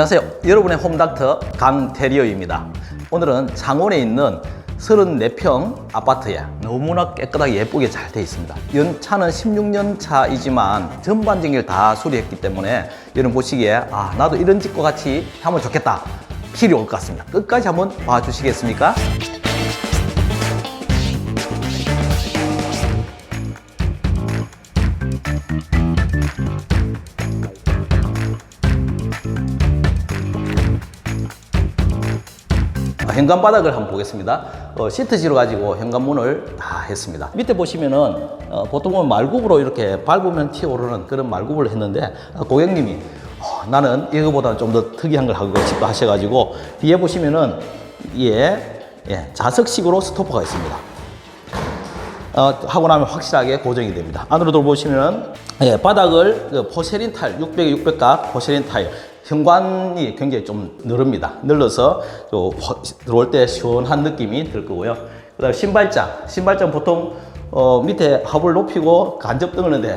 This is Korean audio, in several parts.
안녕하세요. 여러분의 홈닥터 강태리어입니다. 오늘은 창원에 있는 34평 아파트에 너무나 깨끗하게 예쁘게 잘돼 있습니다. 연차는 16년 차이지만 전반적인 걸 다 수리했기 때문에 여러분 보시기에 아 나도 이런 집과 같이 하면 좋겠다. 필요 올 것 같습니다. 끝까지 한번 봐주시겠습니까? 현관 바닥을 한번 보겠습니다. 어, 시트지로 가지고 현관문을 다 했습니다. 밑에 보시면은 어, 보통은 말굽으로 이렇게 밟으면 튀어오르는 그런 말굽을 했는데 어, 고객님이 어, 나는 이거보다는 좀 더 특이한 걸 하고 싶다 하셔가지고 뒤에 보시면은 예, 예 자석식으로 스토퍼가 있습니다. 어, 하고 나면 확실하게 고정이 됩니다. 안으로 들어보시면 예, 바닥을 그 포세린 타일, 600에 600각 포세린 타일. 현관이 굉장히 좀 늘릅니다. 화- 들어올 때 시원한 느낌이 들 거고요. 그 다음에 신발장. 신발장 보통 어, 밑에 합을 높이고 간접등을 넣는데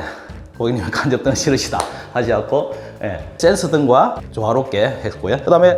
고객님은 간접등 싫으시다 하지 않고 예, 센서 등과 조화롭게 했고요. 그 다음에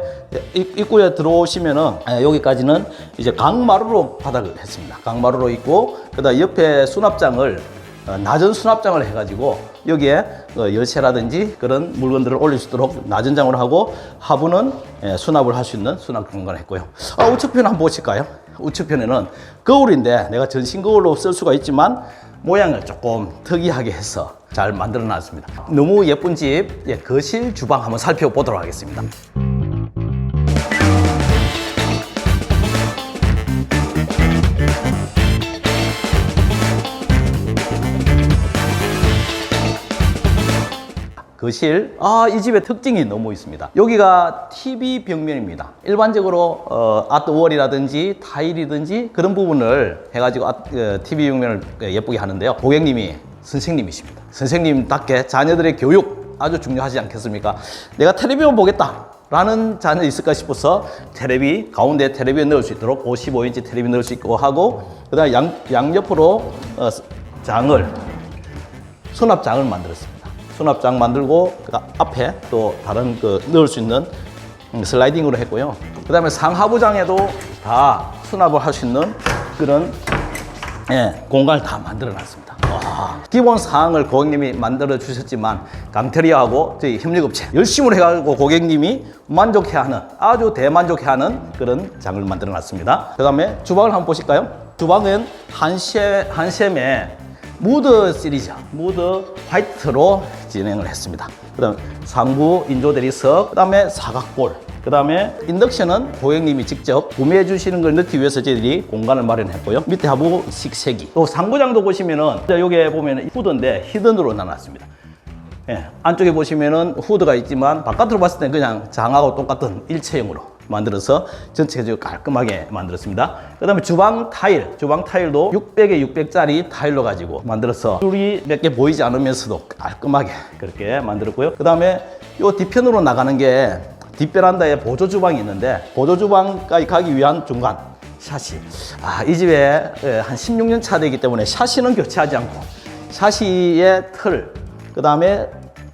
입구에 들어오시면은 예, 여기까지는 이제 강마루로 바닥을 했습니다. 강마루로 있고 그 다음 옆에 수납장을 어, 낮은 수납장을 해가지고 여기에 어, 열쇠라든지 그런 물건들을 올릴 수 있도록 낮은 장으로 하고 하부는 예, 수납을 할 수 있는 수납 공간을 했고요. 아, 우측편 한번 보실까요? 우측편에는 거울인데 내가 전신 거울로 쓸 수가 있지만 모양을 조금 특이하게 해서 잘 만들어 놨습니다. 너무 예쁜 집 예, 거실 주방 한번 살펴보도록 하겠습니다. 거실. 아, 이 집의 특징이 너무 있습니다. 여기가 TV 벽면입니다. 일반적으로 어, 아트월이라든지 타일이든지 그런 부분을 해가지고 아, 어, TV 벽면을 예쁘게 하는데요. 고객님이 선생님이십니다. 선생님답게 자녀들의 교육 아주 중요하지 않겠습니까? 내가 텔레비전 보겠다. 라는 자녀 있을까 싶어서 테레비 가운데 텔레비전 넣을 수 있도록 55인치 텔레비 넣을 수 있고 하고 그다음 양 양옆으로 어, 장을 수납장을 만들었습니다. 수납장 만들고 그 앞에 또 다른 그 넣을 수 있는 음, 슬라이딩으로 했고요. 그 다음에 상하부장에도 다 수납을 할 수 있는 그런 예, 공간을 다 만들어 놨습니다. 와, 기본 사항을 고객님이 만들어 주셨지만 강테리아하고 저희 협력업체 열심히 해가지고 고객님이 만족해하는 아주 대만족해하는 그런 장을 만들어 놨습니다. 그 다음에 주방을 한번 보실까요? 주방은 한셰, 한샘의 무드 시리즈, 무드 화이트로 진행을 했습니다. 그 다음 상부 인조 대리석, 그 다음에 사각볼, 그 다음에 인덕션은 고객님이 직접 구매해 주시는 걸 넣기 위해서 저희들이 공간을 마련했고요. 밑에 하부 식세기. 또 상부장도 보시면은 여기에 보면 후드인데 히든으로 나눴습니다. 예, 안쪽에 보시면은 후드가 있지만 바깥으로 봤을 때 그냥 장하고 똑같은 일체형으로 만들어서 전체적으로 깔끔하게 만들었습니다. 그 다음에 주방 타일, 주방 타일도 600에 600짜리 타일로 가지고 만들어서 줄이 몇 개 보이지 않으면서도 깔끔하게 그렇게 만들었고요. 그 다음에 요 뒤편으로 나가는 게 뒷베란다에 보조 주방이 있는데 보조 주방까지 가기 위한 중간 샤시. 아, 이 집에 예, 한 16년 차 되기 때문에 샤시는 교체하지 않고 샤시의 틀, 그 다음에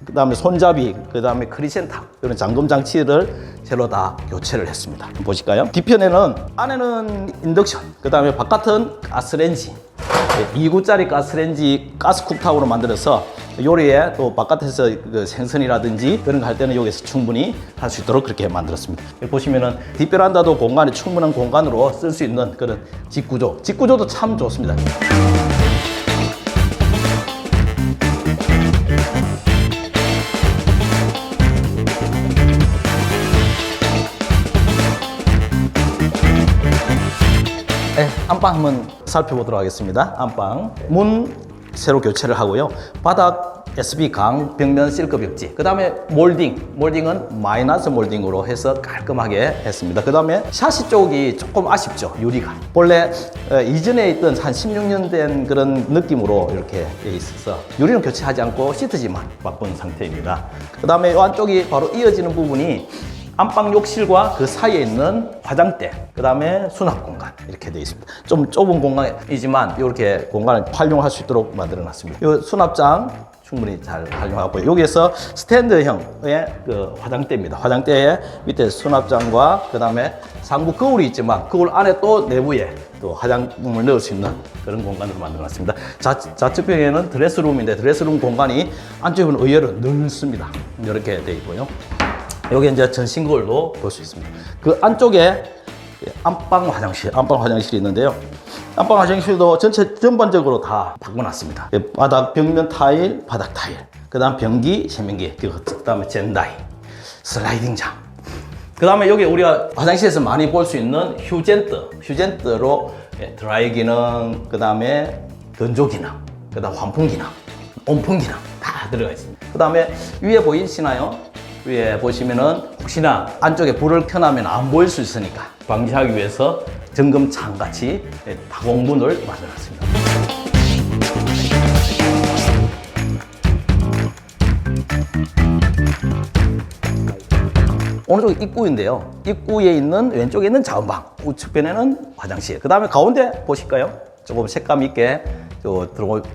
그 다음에 손잡이, 그 다음에 크리센터 이런 잠금 장치를 새로 다 교체를 했습니다. 보실까요? 뒤편에는 안에는 인덕션, 그 다음에 바깥은 가스레인지, 2구짜리 가스레인지 가스 쿡탑으로 만들어서 요리에 또 바깥에서 그 생선이라든지 그런 거 할 때는 여기서 충분히 할 수 있도록 그렇게 만들었습니다. 여기 보시면은 뒷베란다도 공간이 충분한 공간으로 쓸 수 있는 그런 직구조, 직구조도 참 좋습니다. 네, 안방 한번 살펴보도록 하겠습니다. 안방 문 새로 교체를 하고요. 바닥 SB 강 벽면 실크 벽지. 그 다음에 몰딩. 몰딩은 마이너스 몰딩으로 해서 깔끔하게 했습니다. 그 다음에 샤시 쪽이 조금 아쉽죠. 유리가. 원래 어, 이전에 있던 한 16년 된 그런 느낌으로 이렇게 돼 있어서 유리는 교체하지 않고 시트지만 바꾼 상태입니다. 그 다음에 이 안쪽이 바로 이어지는 부분이 안방 욕실과 그 사이에 있는 화장대, 그 다음에 수납 공간 이렇게 되어 있습니다. 좀 좁은 공간이지만 이렇게 공간을 활용할 수 있도록 만들어 놨습니다. 이 수납장 충분히 잘 활용하고요. 여기에서 스탠드형의 그 화장대입니다. 화장대에 밑에 수납장과 그 다음에 상부 거울이 있지만 거울 안에 또 내부에 또 화장품을 넣을 수 있는 그런 공간으로 만들어놨습니다. 좌, 좌측벽에는 드레스룸인데 드레스룸 공간이 안쪽은 의외로 넓습니다. 이렇게 되어 있고요. 여기 이제 전신 거울도 볼수 있습니다. 그 안쪽에 안방 화장실, 안방 화장실이 있는데요. 안방 화장실도 전체 전반적으로 다 바꿔놨습니다. 예, 바닥 벽면 타일, 바닥 타일, 그 다음 변기, 세면기, 그 다음에 젠다이, 슬라이딩 장. 그 다음에 여기 우리가 화장실에서 많이 볼 수 있는 휴젠트, 휴젠트로 예, 드라이 기능, 그 다음에 건조 기능, 그 다음 환풍 기능, 온풍 기능 다 들어가 있습니다. 그 다음에 위에 보이시나요? 위에 보시면은 혹시나 안쪽에 불을 켜놓으면 안 보일 수 있으니까 방지하기 위해서 점검창 같이 예, 다공문을 만들었습니다. 오른쪽 입구인데요. 입구에 있는 왼쪽에 있는 자원방, 우측편에는 화장실. 그 다음에 가운데 보실까요? 조금 색감 있게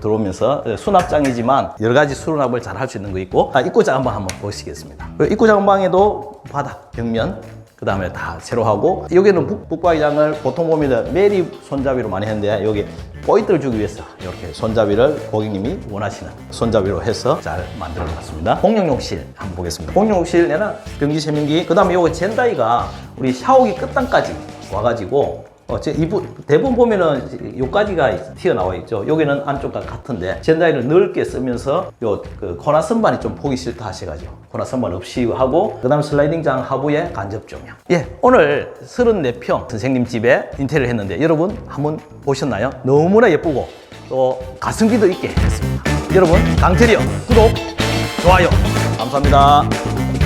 들어오면서 수납장이지만 여러 가지 수납을 잘 할 수 있는 거 있고 아, 입구 자원방 한번 보시겠습니다. 그 입구 자원방에도 바닥, 벽면 그 다음에 다 새로 하고 여기는 북, 북박이장을 보통 보면 매립 손잡이로 많이 했는데 여기 포인트를 주기 위해서 이렇게 손잡이를 고객님이 원하시는 손잡이로 해서 잘 만들어 놨습니다. 공용욕실 한번 보겠습니다. 공용욕실에는 변기, 세면기 그 다음에 요거 젠다이가 우리 샤워기 끝단까지 와가지고 어, 제 이부, 대부분 보면은 요까지가 튀어나와 있죠. 여기는 안쪽과 같은데 젠다이를 넓게 쓰면서 요 그 코나 선반이 좀 보기 싫다 하셔가지고 코나 선반 없이 하고 그 다음 에 슬라이딩 장 하부에 간접 조명. 예, 오늘 34평 선생님 집에 인테리어 했는데 여러분 한번 보셨나요? 너무나 예쁘고 또 가성비도 있게 했습니다. 여러분 강테리어 구독, 좋아요 감사합니다.